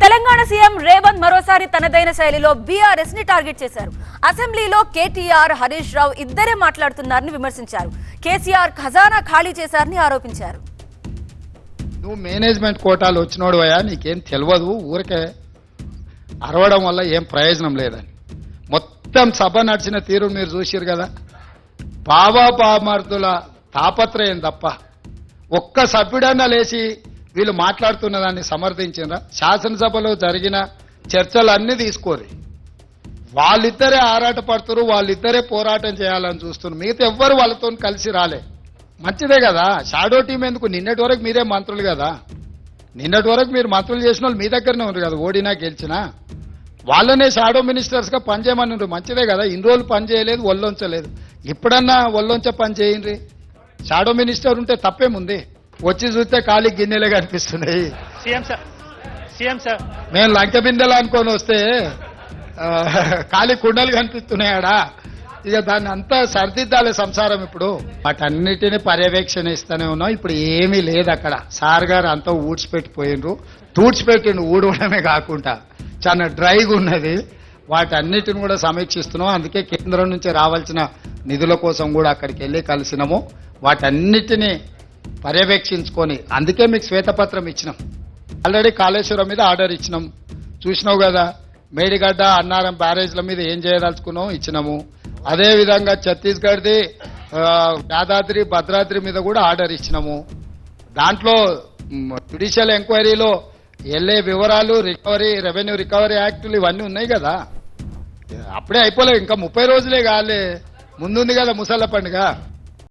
Telangana CM Revanth మరోసారి తనదైన శైలిలో బీఆర్ఎస్ని టార్గెట్ చేశారు. అసెంబ్లీలో కేటీఆర్ హరీష్ రావు ఇద్దరే మాట్లాడుతున్నారని విమర్శించారు. కేసీఆర్ ఖజానా ఖాళీ చేశారని ఆరోపించారు. నువ్వు మేనేజ్మెంట్ కోటాలు వచ్చినోడు అయ్యా నీకేం తెలియదు ఊరికే అరవడం వల్ల ఏం ప్రయోజనం లేదని. మొత్తం సభ నడిచిన తీరు మీరు చూసిరు కదా. బాబా బామర్దుల తాపత్రయం తప్ప ఒక్క సభ్యుడన్నా లేచి వీళ్ళు మాట్లాడుతున్న దాన్ని సమర్థించినరా? శాసనసభలో జరిగిన చర్చలన్నీ తీసుకోరు. వాళ్ళిద్దరే ఆరాట పడుతున్నారు వాళ్ళిద్దరే పోరాటం చేయాలని చూస్తున్నారు. మిగతా ఎవ్వరు వాళ్ళతో కలిసి రాలే. మంచిదే కదా. షాడో టీం ఎందుకు? నిన్నటి వరకు మీరే మంత్రులు కదా. నిన్నటి వరకు మీరు మంత్రులు చేసిన వాళ్ళు మీ దగ్గరనే ఉన్నారు కదా ఓడినా గెలిచినా. వాళ్ళనే షాడో మినిస్టర్స్గా పనిచేయమని ఉన్నారు. మంచిదే కదా. ఇన్ని రోజులు పని చేయలేదు ఒళ్ళొంచలేదు. ఇప్పుడన్నా ఒళ్ళొంచ పని చేయండి. షాడో మినిస్టర్ ఉంటే తప్పేముంది? వచ్చి చూస్తే ఖాళీ గిన్నెలే కనిపిస్తున్నాయి. CM sir CM sir. మేము లంక బిందెలు అనుకొని వస్తే ఖాళీ కుండలు కనిపిస్తున్నాయాడా? ఇక దాన్ని అంతా సరిదిద్దాలి సంసారం ఇప్పుడు. వాటన్నిటిని పర్యవేక్షణ ఇస్తూనే ఉన్నాం. ఇప్పుడు ఏమీ లేదు అక్కడ. సార్ గారు అంతా ఊడ్చిపెట్టిపోయినరు తూడ్చిపెట్టిండు ఊడవడమే కాకుండా. చాలా డ్రైగా ఉన్నది. వాటన్నిటిని కూడా సమీక్షిస్తున్నాం. అందుకే కేంద్రం నుంచి రావాల్సిన నిధుల కోసం కూడా అక్కడికి వెళ్ళి కలిసినాము. వాటన్నిటిని పర్యవేక్షించుకొని అందుకే మీకు శ్వేతపత్రం ఇచ్చినాం. ఆల్రెడీ కాళేశ్వరం మీద ఆర్డర్ ఇచ్చినాం. చూసినావు కదా మేడిగడ్డ అన్నారం బ్యారేజ్ల మీద ఏం చేయదలుచుకున్నాం ఇచ్చినాము. అదేవిధంగా ఛత్తీస్గఢ్ది యాదాద్రి భద్రాద్రి మీద కూడా ఆర్డర్ ఇచ్చినాము. దాంట్లో జ్యుడిషియల్ ఎంక్వైరీలో వెళ్ళే వివరాలు రికవరీ రెవెన్యూ రికవరీ యాక్టులు ఇవన్నీ ఉన్నాయి కదా. అప్పుడే అయిపోలేదు ఇంకా ముప్పై రోజులే కాలే. ముందుంది కదా ముసళ్ళ పండుగ.